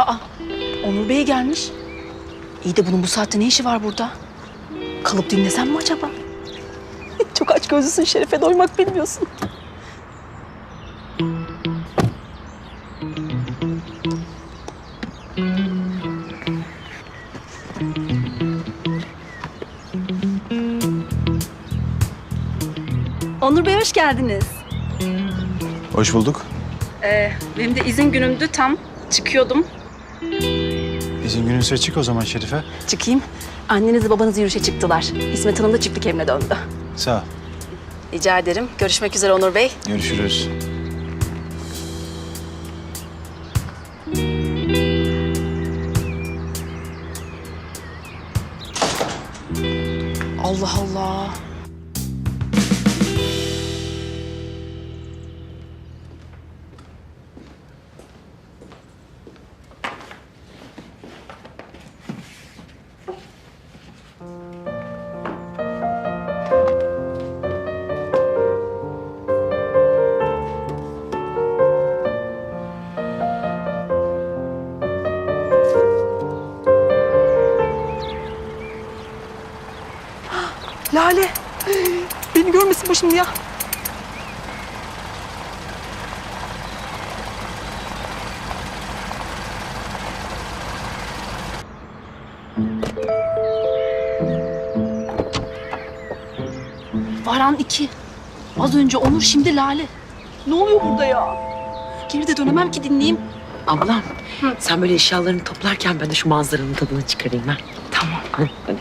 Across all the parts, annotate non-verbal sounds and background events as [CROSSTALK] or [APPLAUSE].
Aa, Onur Bey gelmiş. İyi de bunun bu saatte ne işi var burada? Kalıp dinlesem mi acaba? [LAUGHS] Çok aç gözlüsün Şerife doymak bilmiyorsun. Onur Bey hoş geldiniz. Hoş bulduk. Ee, benim de izin günümdü tam. Çıkıyordum. İzin gününse çık o zaman Şerife. Çıkayım. Anneniz babanız yürüyüşe çıktılar. İsmet Hanım da çiftlik evine döndü. Sağ ol. Rica ederim. Görüşmek üzere Onur Bey. Görüşürüz. Allah Allah. Şimdi ya. Varan iki. Az önce Onur şimdi Lale. Ne oluyor burada ya? Geri de dönemem ki dinleyeyim. Ablam sen böyle eşyalarını toplarken ben de şu manzaranın tadını çıkarayım ha. Tamam. Hadi.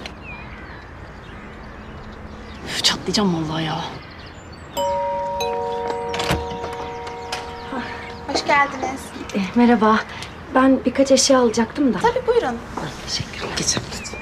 Üf, çatlayacağım vallahi ya. Geldiniz. Eh, merhaba. Ben birkaç eşya alacaktım da. Tabii buyurun. Teşekkürler. Geçelim. Sakin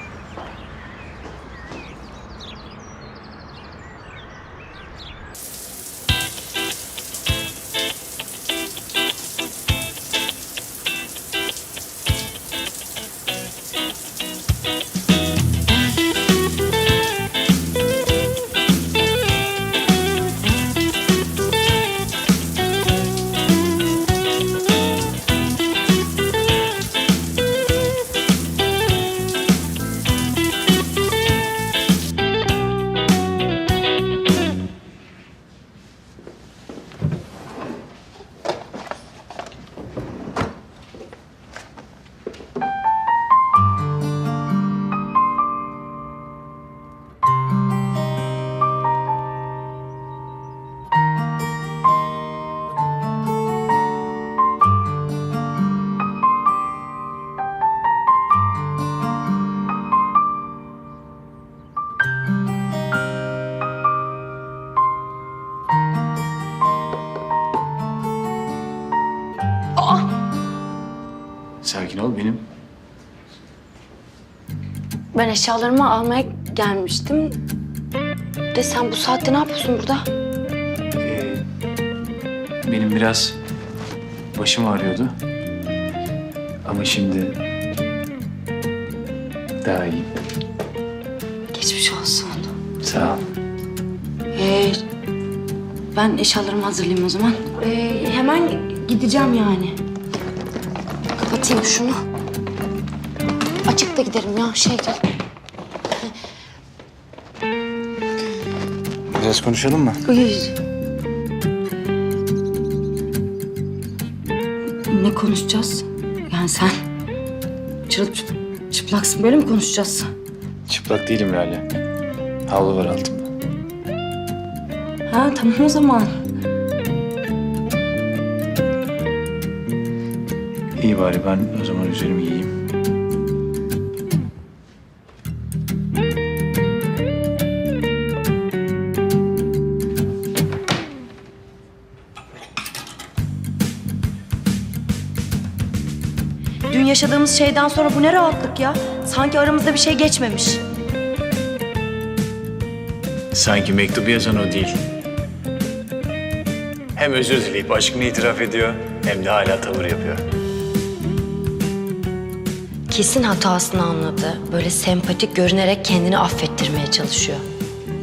Ben eşyalarımı almaya gelmiştim. De sen bu saatte ne yapıyorsun burada? Ee, benim biraz başım ağrıyordu. Ama şimdi daha iyiyim. Geçmiş olsun. Sağ ol. Ee, ben eşyalarımı hazırlayayım o zaman. Ee, hemen gideceğim yani. Kapatayım şunu. Açık da giderim ya şey değil. Biraz konuşalım mı? Uyuz. Ne konuşacağız? Yani sen çırılıp çıp- çıplaksın böyle mi konuşacağız? Çıplak değilim Lale. Havlu var altımda. Ha tamam o zaman. İyi bari ben o zaman üzerimi giyeyim. Yaşadığımız şeyden sonra bu ne rahatlık ya. Sanki aramızda bir şey geçmemiş. Sanki mektubu yazan o değil. Hem özür dileyip aşkını itiraf ediyor hem de hala tavır yapıyor. Kesin hatasını anladı. Böyle sempatik görünerek kendini affettirmeye çalışıyor.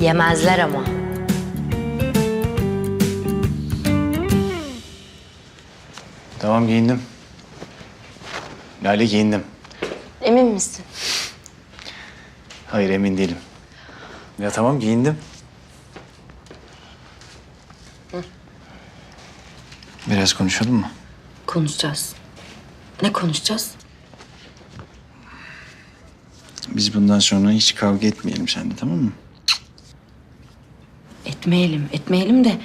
Yemezler ama. Tamam giyindim. Lale giyindim. Emin misin? Hayır emin değilim. Ya tamam giyindim. Biraz konuşalım mı? Konuşacağız. Ne konuşacağız? Biz bundan sonra hiç kavga etmeyelim seninle tamam mı? Etmeyelim, etmeyelim de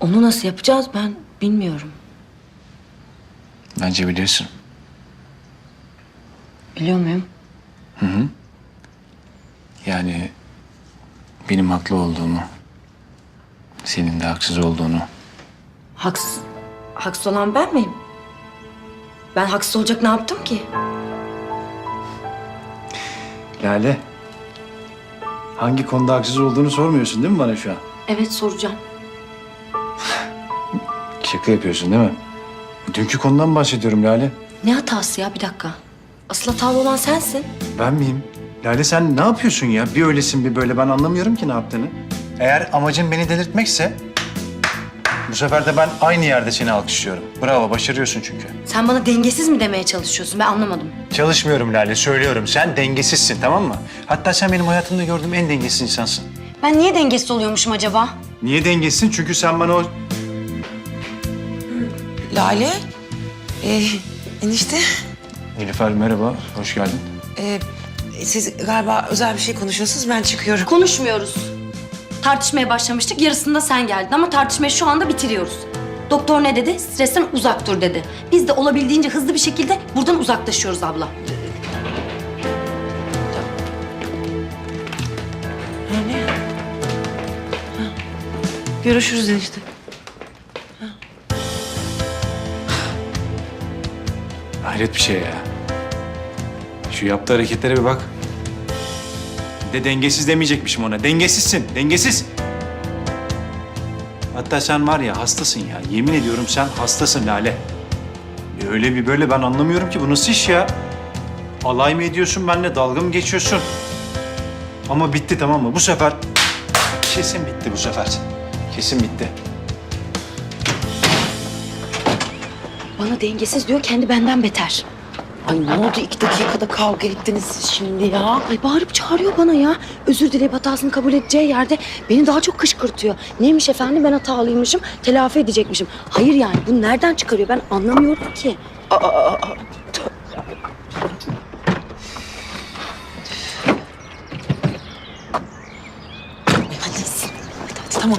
onu nasıl yapacağız ben bilmiyorum. Bence biliyorsun. Biliyor muyum? Yani benim haklı olduğumu, senin de haksız olduğunu. Haksız, haksız olan ben miyim? Ben haksız olacak ne yaptım ki? Lale, hangi konuda haksız olduğunu sormuyorsun değil mi bana şu an? Evet soracağım. Şaka yapıyorsun değil mi? Dünkü konudan bahsediyorum Lale. Ne hatası ya bir dakika. Asıl hatalı olan sensin. Ben miyim? Lale sen ne yapıyorsun ya? Bir öylesin bir böyle ben anlamıyorum ki ne yaptığını. Eğer amacın beni delirtmekse bu sefer de ben aynı yerde seni alkışlıyorum. Bravo başarıyorsun çünkü. Sen bana dengesiz mi demeye çalışıyorsun? Ben anlamadım. Çalışmıyorum Lale söylüyorum. Sen dengesizsin tamam mı? Hatta sen benim hayatımda gördüğüm en dengesiz insansın. Ben niye dengesiz oluyormuşum acaba? Niye dengesizsin? Çünkü sen bana o... Lale. Ee, enişte. Nilüfer merhaba, hoş geldin. ee, siz galiba özel bir şey konuşuyorsunuz. Ben çıkıyorum. Konuşmuyoruz. Tartışmaya başlamıştık. Yarısında sen geldin ama tartışmayı şu anda bitiriyoruz. Doktor ne dedi? Stresten uzak dur dedi. Biz de olabildiğince hızlı bir şekilde buradan uzaklaşıyoruz abla. Görüşürüz enişte. Hayret bir şey ya. Şu yaptığı hareketlere bir bak. Bir de dengesiz demeyecekmişim ona. Dengesizsin, dengesiz. Hatta sen var ya hastasın ya. Yemin ediyorum sen hastasın Lale. Bir Öyle bir böyle ben anlamıyorum ki bu nasıl iş ya? Alay mı ediyorsun benimle, dalga mı geçiyorsun? Ama bitti tamam mı? Bu sefer kesin bitti bu sefer. Kesin bitti. Bana dengesiz diyor, kendi benden beter. Ay ne oldu? iki dakikada kavga ettiniz siz şimdi ya. Ay bağırıp çağırıyor bana ya. Özür dileyip hatasını kabul edeceği yerde beni daha çok kışkırtıyor. Neymiş efendim ben hatalıymışım, telafi edecekmişim. Hayır yani bu nereden çıkarıyor ben anlamıyorum ki. Hadi, hadi, hadi tamam.